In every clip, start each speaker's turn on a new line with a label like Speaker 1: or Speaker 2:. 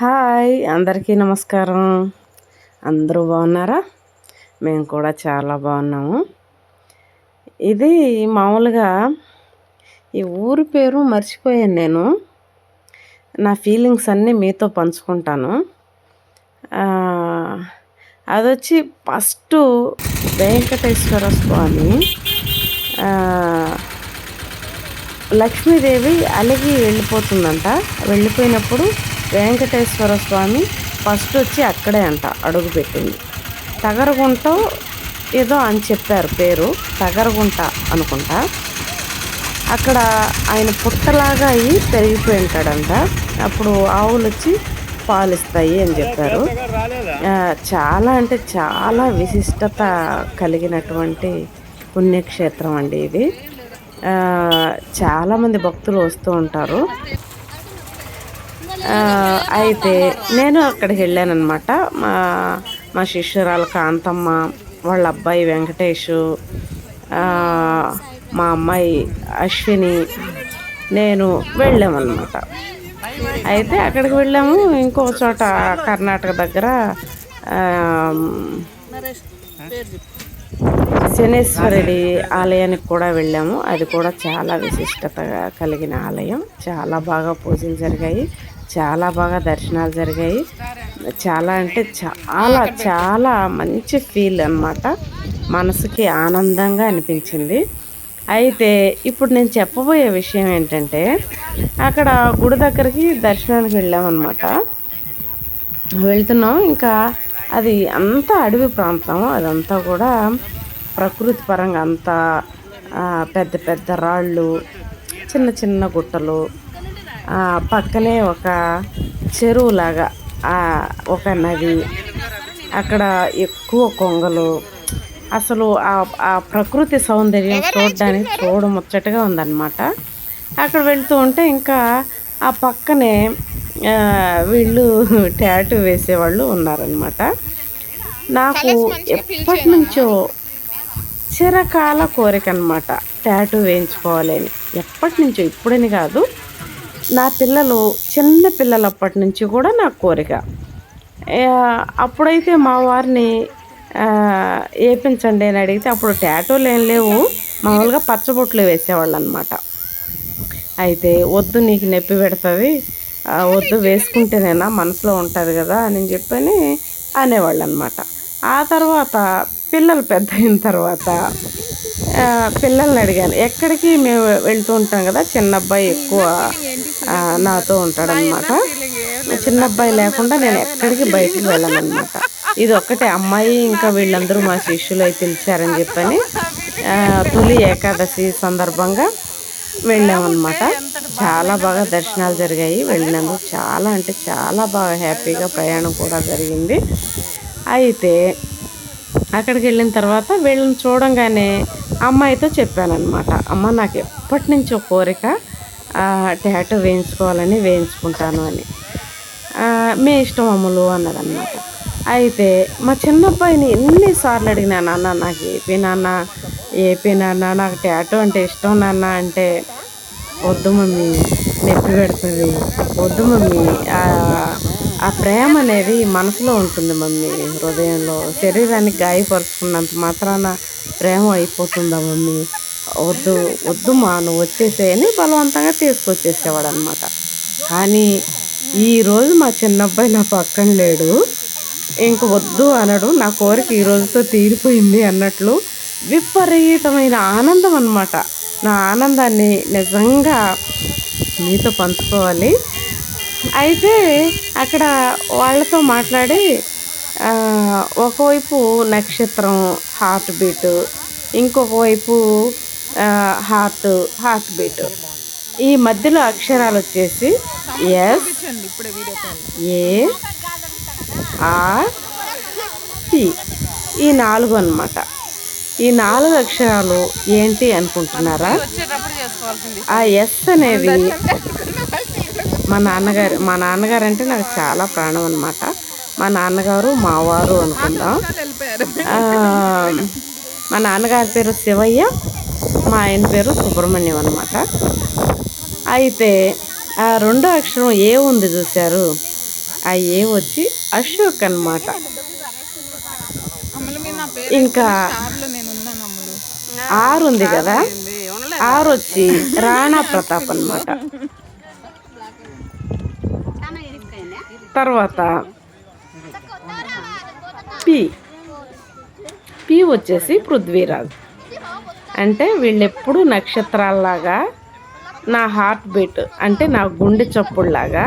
Speaker 1: Hi అందరికీ నమస్కారం. అందరూ బాగున్నారా? మేము కూడా చాలా బాగున్నాము. ఇది మామూలుగా ఈ ఊరి పేరు మర్చిపోయాను నేను. నా ఫీలింగ్స్ అన్నీ మీతో పంచుకుంటాను. అది వచ్చి ఫస్ట్ వెంకటేశ్వర స్వామి లక్ష్మీదేవి అలిగి వెళ్ళిపోతుందంట. వెళ్ళిపోయినప్పుడు వెంకటేశ్వర స్వామి ఫస్ట్ వచ్చి అక్కడే అంట అడుగు పెట్టింది. తగరగుంట ఏదో అని చెప్పారు పేరు తగరగుంట అనుకుంటా. అక్కడ ఆయన పుట్టలాగా అయ్యి పెరిగిపోయి ఉంటాడంట. అప్పుడు ఆవులు వచ్చి పాలిస్తాయి అని చెప్పారు. చాలా అంటే చాలా విశిష్టత కలిగినటువంటి పుణ్యక్షేత్రం అండి ఇది. చాలామంది భక్తులు వస్తూ ఉంటారు. అయితే నేను అక్కడికి వెళ్ళానమాట మా మా శిష్యురాలు కాంతమ్మ వాళ్ళ అబ్బాయి వెంకటేష్ మా అమ్మాయి అశ్విని నేను వెళ్ళామన్నమాట. అయితే అక్కడికి వెళ్ళాము. ఇంకో చోట కర్ణాటక దగ్గర శనేశ్వరుడి ఆలయానికి కూడా వెళ్ళాము. అది కూడా చాలా విశిష్టత కలిగిన ఆలయం. చాలా బాగా పూజలు జరిగాయి. చాలా బాగా దర్శనాలు జరిగాయి. చాలా అంటే చాలా చాలా మంచి ఫీల్ అనమాట మనసుకి ఆనందంగా అనిపించింది. అయితే ఇప్పుడు నేను చెప్పబోయే విషయం ఏంటంటే అక్కడ గుడి దగ్గరికి దర్శనానికి వెళ్ళామన్నమాట. వెళ్తున్నాం. ఇంకా అది అంతా అడవి ప్రాంతం. అదంతా కూడా ప్రకృతి పరంగా అంతా పెద్ద పెద్ద రాళ్ళు చిన్న చిన్న గుట్టలు పక్కనే ఒక చెరువులాగా ఒక నది అక్కడ ఎక్కువ కొంగలు. అసలు ఆ ప్రకృతి సౌందర్యం చూడడానికి చూడ ముచ్చటగా ఉందన్నమాట. అక్కడ వెళ్తూ ఉంటే ఇంకా ఆ పక్కనే వీళ్ళు ట్యాటూ వేసేవాళ్ళు ఉన్నారనమాట నాకు ఎప్పటి నుంచో చిరకాల కోరిక అనమాట ట్యాటూ వేయించుకోవాలి అని ఎప్పటి నుంచో ఇప్పుడని కాదు నా పిల్లలు చిన్న పిల్లలప్పటి నుంచి కూడా నా కోరిక. అప్పుడైతే మా వారిని వేపించండి అని అడిగితే అప్పుడు ట్యాటోలు ఏం లేవు. మామూలుగా పచ్చబొట్లు వేసేవాళ్ళు అనమాట అయితే వద్దు నీకు నొప్పి పెడుతుంది. వద్దు వేసుకుంటేనేనా మనసులో ఉంటుంది కదా అని చెప్పని అనేవాళ్ళు అనమాట ఆ తర్వాత పిల్లలు పెద్ద అయిన తర్వాత పిల్లల్ని అడిగాను. ఎక్కడికి మేము వెళ్తూ ఉంటాం కదా చిన్న అబ్బాయి ఎక్కువ నాతో ఉంటాడనమాట చిన్న అబ్బాయి లేకుండా నేను ఎక్కడికి బయటికి వెళ్ళానమాట ఇది ఒక్కటే అమ్మాయి ఇంకా వీళ్ళందరూ మా శిష్యులు అయితే పిలిచారని చెప్పని తొలి ఏకాదశి సందర్భంగా వెళ్ళామన్నమాట. చాలా బాగా దర్శనాలు జరిగాయి. వెళ్ళినందుకు చాలా అంటే చాలా బాగా హ్యాపీగా ప్రయాణం కూడా జరిగింది. అయితే అక్కడికి వెళ్ళిన తర్వాత వీళ్ళని చూడంగానే అమ్మాయితో చెప్పానమాట అమ్మ నాకు ఎప్పటి నుంచో కోరిక టాటూ వేయించుకోవాలని వేయించుకుంటాను అని. మీ ఇష్టం అమ్ములు అన్నదన్నమాట. అయితే మా చిన్నబ్బాయిని ఎన్నిసార్లు అడిగినా నాన్న నాకు ఏపీ నాన్న ఏపీ నాన్న నాకు టాటూ అంటే ఇష్టం నాన్న అంటే వద్దు మమ్మీ నొప్పి పెడుతుంది వద్దు మమ్మీ ఆ ప్రేమ అనేది మనసులో ఉంటుంది మమ్మీ హృదయంలో శరీరానికి గాయపరుచుకున్నంత మాత్రాన ప్రేమ అయిపోతుందా మమ్మీ? వద్దు వద్దు మా నువ్వు వచ్చేసేయని బలవంతంగా తీసుకొచ్చేసేవాడు అనమాట కానీ ఈరోజు మా చిన్నబ్బాయి నా పక్కన లేడు. ఇంక వద్దు అనడు. నా కోరిక ఈ రోజుతో తీరిపోయింది అన్నట్లు విపరీతమైన ఆనందం అనమాట నా ఆనందాన్ని నిజంగా మీతో పంచుకోవాలి. అయితే అక్కడ వాళ్ళతో మాట్లాడి ఒకవైపు నక్షత్రం హార్ట్ బీట్ ఇంకొక వైపు హార్ట్ హార్ట్ బీట్ ఈ మధ్యలో అక్షరాలు వచ్చేసి ఎస్ ఏ ఆర్ టి ఈ నాలుగు అనమాట ఈ నాలుగు అక్షరాలు ఏంటి అనుకుంటున్నారా? ఆ ఎస్ అనేది మా నాన్నగారు మా నాన్నగారు అంటే నాకు చాలా ప్రాణం అనమాట మా నాన్నగారు మావారు అనుకుందాం. మా నాన్నగారి పేరు శివయ్య మా ఆయన పేరు సుబ్రహ్మణ్యం అనమాట అయితే ఆ రెండో అక్షరం ఏ ఉంది చూశారు? ఆ ఏ వచ్చి అశోక్
Speaker 2: పేరు
Speaker 1: ఇంకా ఆరు ఉంది కదా? ఆరు వచ్చి రాణా ప్రతాప్ అన్నమాట. తర్వాత పి. పి వచ్చేసి పృథ్వీరాజ్. అంటే వీళ్ళెప్పుడు నక్షత్రాల్లాగా నా హార్ట్ బీట్ అంటే నా గుండె చప్పుడులాగా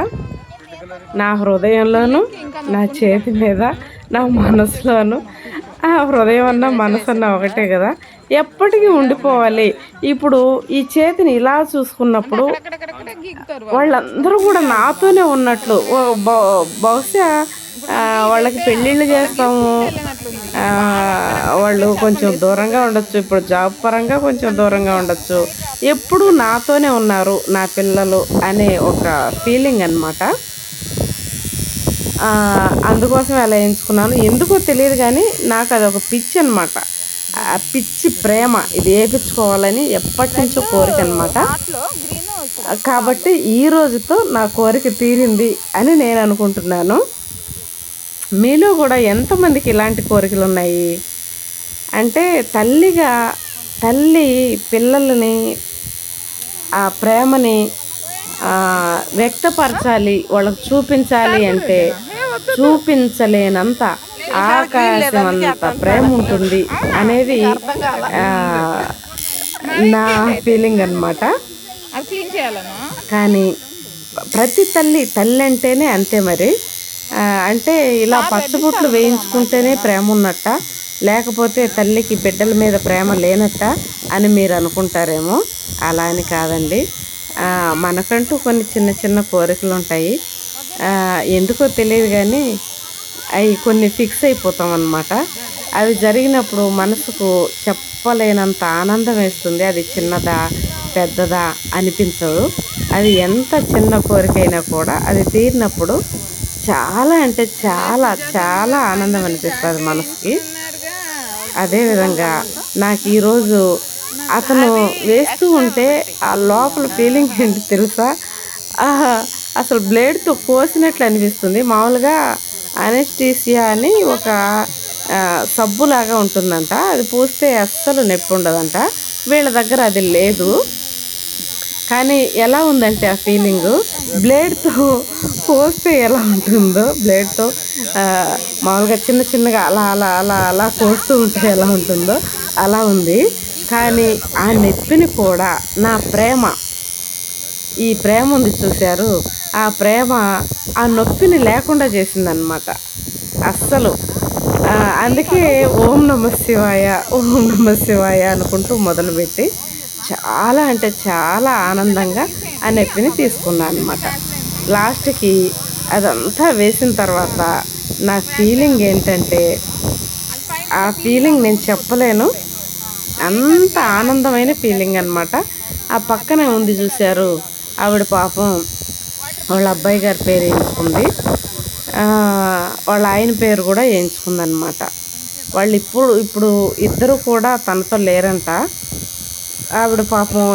Speaker 1: నా హృదయంలోను నా చేతి మీద నా మనసులోను ఆ హృదయం అన్న మనసు అన్న ఒకటే కదా. ఎప్పటికీ ఉండిపోవాలి. ఇప్పుడు ఈ చేతిని ఇలా చూసుకున్నప్పుడు వాళ్ళందరూ కూడా నాతోనే ఉన్నట్లు. బహుశా వాళ్ళకి పెళ్ళిళ్ళు చేస్తాము. వాళ్ళు కొంచెం దూరంగా ఉండొచ్చు. ఇప్పుడు జాబ్ పరంగా కొంచెం దూరంగా ఉండొచ్చు. ఎప్పుడూ నాతోనే ఉన్నారు నా పిల్లలు అనే ఒక ఫీలింగ్ అన్నమాట. అందుకోసం అలా ఎంచుకున్నాను? ఎందుకో తెలియదు కానీ నాకు అది ఒక పిచ్చి అనమాట ఆ పిచ్చి ప్రేమ. ఇది వేయించుకోవాలని ఎప్పటి నుంచో కోరిక అనమాట కాబట్టి ఈ రోజుతో నా కోరిక తీరింది అని నేను అనుకుంటున్నాను. మీలో కూడా ఎంతమందికి ఇలాంటి కోరికలు ఉన్నాయి? అంటే తల్లిగా తల్లి పిల్లలని ఆ ప్రేమని వ్యక్తపరచాలి వాళ్ళకు చూపించాలి అంటే చూపించలేనంత ఆకాశం అంత ప్రేమ ఉంటుంది అనేది నా ఫీలింగ్
Speaker 2: చేయాలనా?
Speaker 1: కానీ ప్రతి తల్లి తల్లి అంటేనే అంతే మరి. అంటే ఇలా పచ్చబొట్లు వేయించుకుంటేనే ప్రేమ ఉన్నట్ట లేకపోతే తల్లికి బిడ్డల మీద ప్రేమ లేనట్ట అని మీరు అనుకుంటారేమో. అలా అని కాదండి. మనకంటూ కొన్ని చిన్న చిన్న కోరికలు ఉంటాయి ఎందుకో తెలియదు కానీ అవి కొన్ని ఫిక్స్ అయిపోతాం అన్నమాట అవి జరిగినప్పుడు మనసుకు చెప్పలేనంత ఆనందం వేస్తుంది. అది చిన్నదా పెద్దదా అనిపించదు. అది ఎంత చిన్న కోరికైనా కూడా అది తీరినప్పుడు చాలా అంటే చాలా చాలా ఆనందం అనిపిస్తుంది మనసుకి. అదేవిధంగా నాకు ఈరోజు అతను వేస్తూ ఉంటే ఆ లోపల ఫీలింగ్ ఏంటి తెలుసా? ఆహా, అసలు బ్లేడ్తో కోసినట్లు అనిపిస్తుంది. మామూలుగా అనెస్టీసియా అని ఒక సబ్బులాగా ఉంటుందంట. అది పూస్తే అస్సలు నొప్పి ఉండదంట. వీళ్ళ దగ్గర అది లేదు. కానీ ఎలా ఉందంటే ఆ ఫీలింగ్ బ్లేడ్తో కోస్తే ఎలా ఉంటుందో బ్లేడ్తో మామూలుగా చిన్న చిన్నగా అలా అలా అలా అలా కోస్తూ ఉంటే ఎలా ఉంటుందో అలా ఉంది. కానీ ఆ నొప్పిని కూడా నా ప్రేమ. ఈ ప్రేమ ఉంది చూశారు. ఆ ప్రేమ ఆ నొప్పిని లేకుండా చేసిందనమాట అస్సలు. అందుకే ఓం నమ శివాయ ఓం నమ శివాయ అనుకుంటూ మొదలుపెట్టి చాలా అంటే చాలా ఆనందంగా ఆ నొప్పిని తీసుకున్నాను అనమాట లాస్ట్కి అదంతా వేసిన తర్వాత నా ఫీలింగ్ ఏంటంటే ఆ ఫీలింగ్ నేను చెప్పలేను. అంత ఆనందమైన ఫీలింగ్ అనమాట ఆ పక్కనే ఉంది చూశారు ఆవిడ పాపం. వాళ్ళ అబ్బాయి గారి పేరు వేయించుకుంది. వాళ్ళ ఆయన పేరు కూడా వేయించుకుందనమాట వాళ్ళు ఇప్పుడు ఇప్పుడు ఇద్దరు కూడా తనతో లేరంట. ఆవిడ పాపం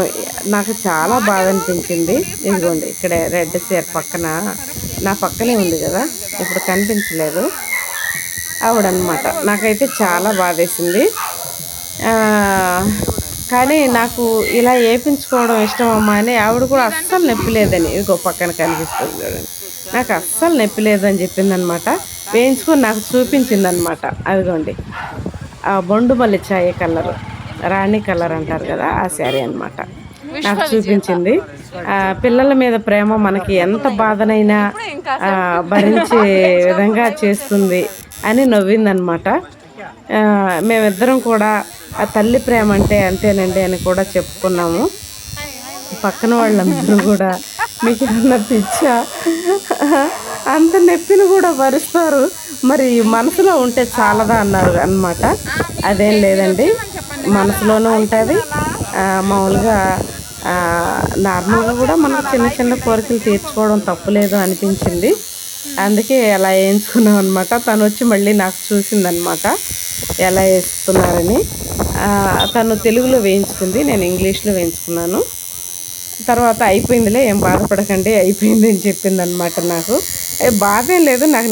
Speaker 1: నాకు చాలా బాధ అనిపించింది. ఇదిగోండి ఇక్కడ రెడ్ చీర పక్కన నా పక్కనే ఉంది కదా ఇప్పుడు కనిపించలేదు. ఆవిడనమాట నాకైతే చాలా బాధేసింది. కానీ నాకు ఇలా వేయించుకోవడం ఇష్టం అమ్మా అని ఆవిడ కూడా అస్సలు నొప్పి లేదని. ఇదిగో పక్కన కనిపిస్తుంది చూడండి. నాకు అస్సలు నొప్పి లేదని చెప్పిందనమాట. వేయించుకొని నాకు చూపించిందనమాట. అదిగోండి. ఆ బొండు మల్లి ఛాయ కలర్. రాణి కలర్ అంటారు కదా ఆ శారీ అన్నమాట. నాకు చూపించింది. పిల్లల మీద ప్రేమ మనకి ఎంత బాధనైనా భరించే విధంగా చేస్తుంది అని నవ్విందనమాట. మేమిద్దరం కూడా ఆ తల్లి ప్రేమ అంటే అంతేనండి అని కూడా చెప్పుకున్నాము. పక్కన వాళ్ళందరూ కూడా మీకు ఏమన్నా పిచ్చా. అంత నొప్పిని కూడా భరిస్తారు మరి మనసులో ఉంటే చాలదా అన్నారు అన్నమాట. అదేం లేదండి. మనసులోనూ ఉంటుంది. మామూలుగా నార్మల్గా కూడా మనం చిన్న చిన్న కోరికలు తీర్చుకోవడం తప్పులేదు అనిపించింది. అందుకే అలా వేయించుకున్నాం అనమాట తను వచ్చి మళ్ళీ నాకు చూసిందనమాట ఎలా వేస్తున్నారని తను తెలుగులో వేయించుకుంది నేను ఇంగ్లీష్లో వేయించుకున్నాను. తర్వాత అయిపోయిందిలే ఏం బాధపడకండి అయిపోయింది అని చెప్పింది అనమాట నాకు బాధ లేదు నాకు